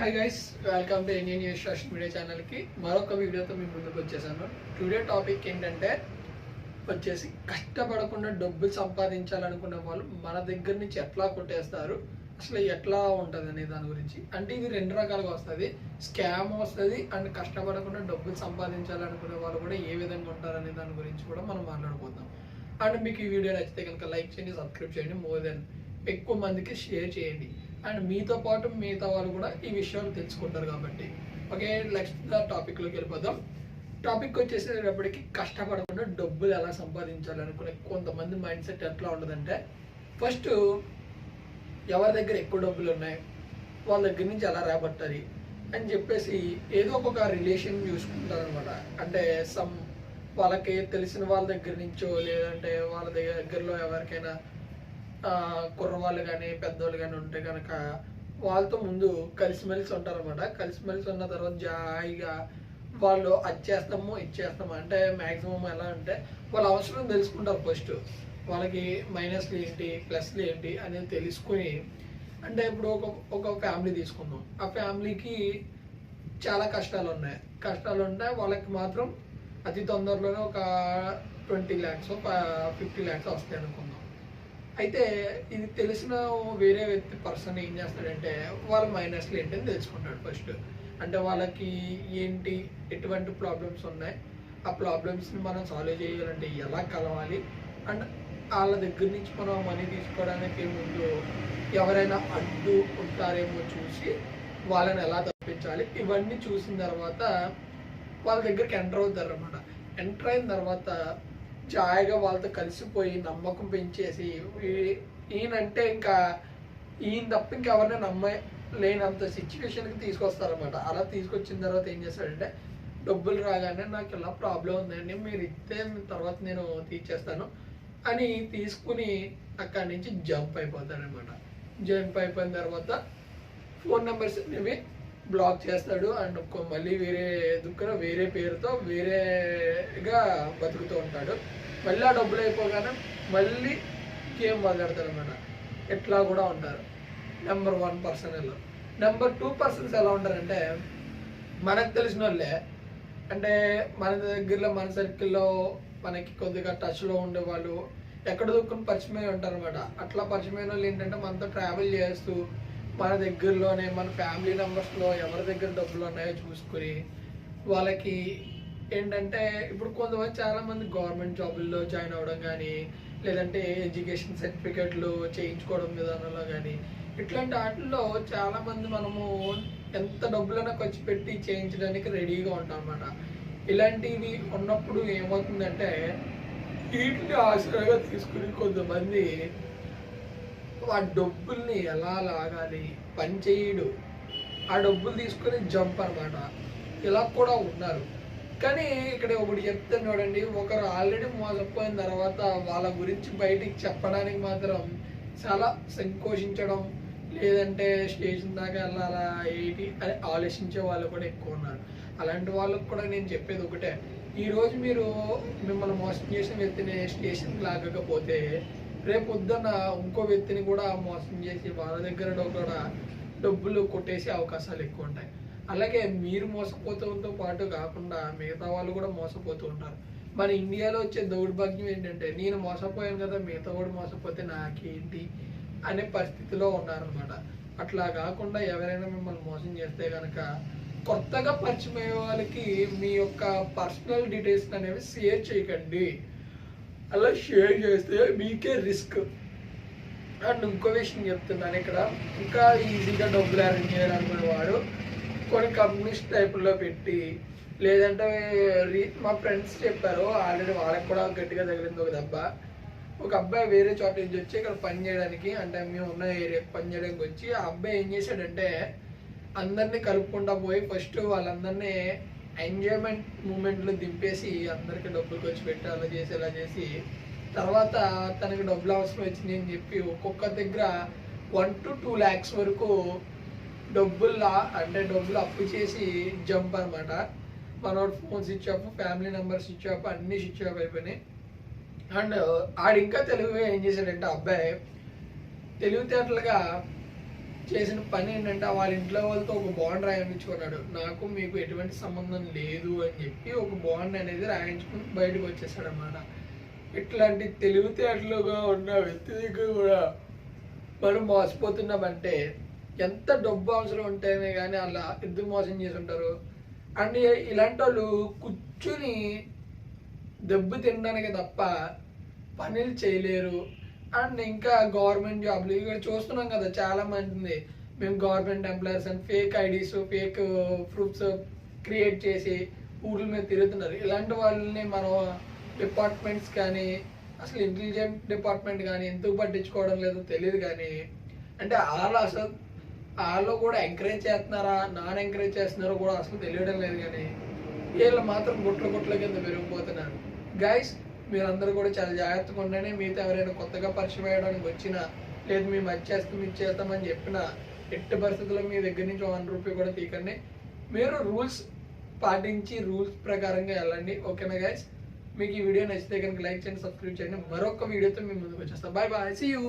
Hi guys welcome to Indian news social media ఛానల్కి మరొక వీడియోతో మీ ముందుకు వచ్చేసాను. టుడే టాపిక్ ఏంటంటే వచ్చేసి కష్టపడకుండా డబ్బులు సంపాదించాలనుకునే వాళ్ళు మన దగ్గర నుంచి ఎట్లా కొట్టేస్తారు? అసలు ఎట్లా ఉంటుంది అనే దాని గురించి. అంటే ఇది రెండు రకాలుగా వస్తుంది. స్కామ్ వస్తుంది అండ్ కష్టపడకుండా డబ్బులు సంపాదించాలనుకునే వాళ్ళు కూడా ఏ విధంగా ఉంటారు అనే దాని గురించి కూడా మనం మాట్లాడుకుందాం. అండ్ మీకు ఈ వీడియో నచ్చితే కనుక లైక్ చేయండి సబ్స్క్రైబ్ చేయండి. మోర్ దెన్ ఎక్కువ మందికి షేర్ చేయండి. అండ్ మీతో పాటు మిగతా వాళ్ళు కూడా ఈ విషయాలు తెలుసుకుంటారు కాబట్టి. ఓకే నెక్స్ట్ టాపిక్లోకి వెళ్ళిపోదాం. టాపిక్ వచ్చేసేటప్పటికి కష్టపడకుండా డబ్బులు ఎలా సంపాదించాలి అనుకునే కొంతమంది మైండ్ సెట్ ఎట్లా ఉండదంటే ఫస్ట్ ఎవరి దగ్గర ఎక్కువ డబ్బులు ఉన్నాయి వాళ్ళ దగ్గర నుంచి ఎలా రాబట్టాలి అని చెప్పేసి ఏదో ఒక రిలేషన్ చూసుకుంటారు అనమాట అంటే సమ్ వాళ్ళకి తెలిసిన వాళ్ళ దగ్గర నుంచో లేదంటే వాళ్ళ దగ్గరలో ఎవరికైనా కుర్రవాళ్ళు కానీ పెద్దవాళ్ళు కానీ ఉంటే కనుక వాళ్ళతో ముందు కలిసిమెలిసి ఉంటారు అనమాట కలిసిమెలిసి ఉన్న తర్వాత జాయిగా వాళ్ళు అది చేస్తాము ఇది చేస్తాము అంటే మ్యాక్సిమం ఎలా అంటే వాళ్ళ అవసరం తెలుసుకుంటారు ఫస్ట్ వాళ్ళకి మైనస్లు ఏంటి ప్లస్లు ఏంటి అనేది తెలుసుకుని అంటే ఇప్పుడు ఒక ఒక ఫ్యామిలీ తీసుకుందాం. ఆ ఫ్యామిలీకి చాలా కష్టాలు ఉన్నాయి. కష్టాలు ఉంటాయి వాళ్ళకి మాత్రం అతి తొందరలోనే ఒక ట్వంటీ ల్యాక్స్ ఫిఫ్టీ ల్యాక్స్ వస్తాయి అనుకుందాం అయితే ఇది తెలిసిన వేరే వ్యక్తి పర్సన్ ఏం చేస్తాడంటే వాళ్ళ మైనస్లు ఏంటని తెలుసుకుంటాడు ఫస్ట్ అంటే వాళ్ళకి ఏంటి ఎటువంటి ప్రాబ్లమ్స్ ఉన్నాయి? ఆ ప్రాబ్లమ్స్ని మనం సాల్వ్ చేయాలంటే ఎలా కలవాలి? అండ్ వాళ్ళ దగ్గర నుంచి మనం మనీ తీసుకోవడానికి ముందు ఎవరైనా అడ్డు ఉంటారేమో చూసి వాళ్ళని ఎలా తప్పించాలి? ఇవన్నీ చూసిన తర్వాత వాళ్ళ దగ్గరికి ఎంటర్ అవుతారు అనమాట ఎంటర్ అయిన తర్వాత జాయిగా వాళ్ళతో కలిసిపోయి నమ్మకం పెంచేసి ఈయనంటే ఇంకా ఈయన తప్ప ఇంకెవరిని నమ్మ లేనంత సిచ్యువేషన్కి తీసుకొస్తారనమాట అలా తీసుకొచ్చిన తర్వాత ఏం చేస్తాడంటే డబ్బులు రాగానే నాకు ఇలా ప్రాబ్లం ఉందండి. మీరు ఇస్తే తర్వాత నేను తీర్చేస్తాను అని తీసుకుని అక్కడి నుంచి జంప్ అయిపోతాడనమాట జంప్ అయిపోయిన తర్వాత ఫోన్ నెంబర్స్ అనేవి బ్లాక్ చేస్తాడు అండ్ మళ్ళీ వేరే దుఃఖన వేరే పేరుతో వేరేగా బతుకుతూ ఉంటాడు. మళ్ళీ ఆ డబ్బులు అయిపోగానే మళ్ళీ గేమ్ మొదలెడతాడు అనమాట ఎట్లా కూడా ఉంటారు. Number one person number two persons ఎలా ఉంటారంటే మనకు తెలిసిన వాళ్ళే అంటే మన దగ్గరలో మన సర్కిల్లో మనకి కొద్దిగా టచ్లో ఉండేవాళ్ళు. ఎక్కడ దుక్కుని పరిచయమై ఉంటారు అనమాట అట్లా పరిచయమైన వాళ్ళు ఏంటంటే మనతో ట్రావెల్ చేస్తూ మన దగ్గరలోనే మన ఫ్యామిలీ మెంబర్స్లో ఎవరి దగ్గర డబ్బులు ఉన్నాయో చూసుకుని వాళ్ళకి ఏంటంటే ఇప్పుడు కొంతమంది చాలా మంది గవర్నమెంట్ జాబుల్లో జాయిన్ అవ్వడం కానీ లేదంటే ఎడ్యుకేషన్ సర్టిఫికెట్లు చేయించుకోవడం విధానంలో కానీ ఇట్లాంటి వాటిల్లో చాలా మంది మనము ఎంత డబ్బులైనా ఖర్చు పెట్టి చేయించడానికి రెడీగా ఉంటాం అన్నమాట. ఇలాంటివి ఉన్నప్పుడు ఏమవుతుందంటే వీటిని ఆశ్రయంగా తీసుకుని కొంతమంది ఆ డబ్బుల్ని ఎలా లాగాలి? పని చేయడు. ఆ డబ్బులు తీసుకొని జంప్ అనమాట ఇలా కూడా ఉన్నారు. కానీ ఇక్కడ ఒకటి చెప్తాను చూడండి ఒకరు ఆల్రెడీ మోసపోయిన తర్వాత వాళ్ళ గురించి బయటికి చెప్పడానికి మాత్రం చాలా సంకోచించడం లేదంటే స్టేషన్ దాకా వెళ్ళాలా ఏంటి అని ఆలోచించే వాళ్ళు కూడా ఎక్కువ ఉన్నారు. అలాంటి వాళ్ళకు కూడా నేను చెప్పేది ఒకటే. ఈరోజు మీరు మిమ్మల్ని మోసం చేసిన వ్యక్తిని స్టేషన్కి లాగకపోతే రేపు పొద్దున్న ఇంకో వ్యక్తిని కూడా మోసం చేసి వాళ్ళ దగ్గర కూడా డబ్బులు కొట్టేసే అవకాశాలు ఎక్కువ ఉంటాయి. అలాగే మీరు మోసపోతూతో పాటు కాకుండా మిగతా వాళ్ళు కూడా మోసపోతూ ఉంటారు. మన ఇండియాలో వచ్చే దౌర్భాగ్యం ఏంటంటే నేను మోసపోయాను కదా మిగతా కూడా మోసపోతే నాకేంటి అనే పరిస్థితిలో ఉన్నారనమాట అట్లా కాకుండా ఎవరైనా మిమ్మల్ని మోసం చేస్తే కనుక కొత్తగా పరిచయం అయ్యే వాళ్ళకి మీ యొక్క పర్సనల్ డీటెయిల్స్ అనేవి షేర్ చేయకండి. అలా షేర్ చేస్తే మీకే రిస్క్ అండ్ ఇంకో విషయం చెప్తున్నాను ఇక్కడ. ఇంకా ఈజీగా డబ్బులు అరేంజ్ చేయాలనుకునేవాడు కొన్ని కంపెనీస్ టైపుల్లో పెట్టి లేదంటే రీ- మా ఫ్రెండ్స్ చెప్పారు ఆల్రెడీ వాళ్ళకి కూడా గట్టిగా తగిలింది ఒక దెబ్బ. ఒక అబ్బాయి వేరే చోట నుంచి వచ్చి ఇక్కడ పని చేయడానికి అంటే మేము ఉన్న ఏరియాకి పని చేయడానికి వచ్చి ఆ అబ్బాయి ఏం చేశాడంటే అందరినీ కలుపుకుంటా పోయి ఫస్ట్ వాళ్ళందరినీ ఎంజాయ్మెంట్ మూమెంట్లో దింపేసి అందరికీ డబ్బులు ఖర్చు పెట్టి అలా చేసి అలా చేసి తర్వాత తనకి డబ్బులు అవసరం వచ్చింది అని చెప్పి ఒక్కొక్క దగ్గర వన్ టు టూ ల్యాక్స్ వరకు డబ్బులు అంటే డబ్బులు అప్పు చేసి జంప్ అనమాట మనోడు phone switch off family number switch off అన్ని స్విచ్ ఆఫ్ అయిపోయినాయి. అండ్ ఆడింకా తెలుగుగా ఏం చేశాడంటే ఆ అబ్బాయి తెలివితేటలుగా చేసిన పని ఏంటంటే వాళ్ళ ఇంట్లో వాళ్ళతో ఒక బాండ్ రాయించుకున్నాడు. నాకు మీకు ఎటువంటి సంబంధం లేదు అని చెప్పి ఒక బాండ్ అనేది రాయించుకుని బయటకు వచ్చేసాడు అన్నమాట ఇట్లాంటి తెలివితేటలుగా ఉన్న వ్యక్తి దగ్గర కూడా మనం మోసపోతున్నామంటే ఎంత డబ్బు అవసరం ఉంటేనే కానీ అలా ఎందుకు మోసం చేసి ఉంటారు అండ్ ఇలాంటి వాళ్ళు కూర్చుని దెబ్బ తినడానికి తప్ప పనులు చేయలేరు. అండ్ ఇంకా గవర్నమెంట్ జాబ్లు ఇక్కడ చూస్తున్నాం కదా చాలా మంది మేము government employers and fake IDs fake uh, proofs create చేసి ఊర్ల మీద తిరుగుతున్నారు. ఇలాంటి వాళ్ళని మనం డిపార్ట్మెంట్స్ కానీ అసలు ఇంటెలిజెంట్ డిపార్ట్మెంట్ కానీ ఎందుకు పట్టించుకోవడం లేదో తెలియదు కానీ అంటే వాళ్ళు అసలు వాళ్ళు కూడా ఎంకరేజ్ చేస్తున్నారా నాన్ ఎంకరేజ్ చేస్తున్నారో కూడా అసలు తెలియడం లేదు కానీ వీళ్ళు మాత్రం గుట్ల గుట్ల కింద పెరిగిపోతున్నారు గైస్ మీరందరూ కూడా చాలా జాగ్రత్తగా ఉండండి. మీతో ఎవరైనా కొత్తగా పరిచయం అయ్యడానికి వచ్చినా లేదు మేము అది చేస్తాం ఇది చేస్తామని చెప్పినా ఎట్టి పరిస్థితుల్లో మీ దగ్గర నుంచి వన్ రూపీ కూడా తీకండి మీరు రూల్స్ పాటించి రూల్స్ ప్రకారంగా వెళ్ళండి. ఓకేనా గైస్ మీకు ఈ వీడియో నచ్చితే కనుక లైక్ చేయండి సబ్స్క్రైబ్ చేయండి. మరొక వీడియోతో మీ ముందుకు వచ్చేస్తాం. Bye bye see you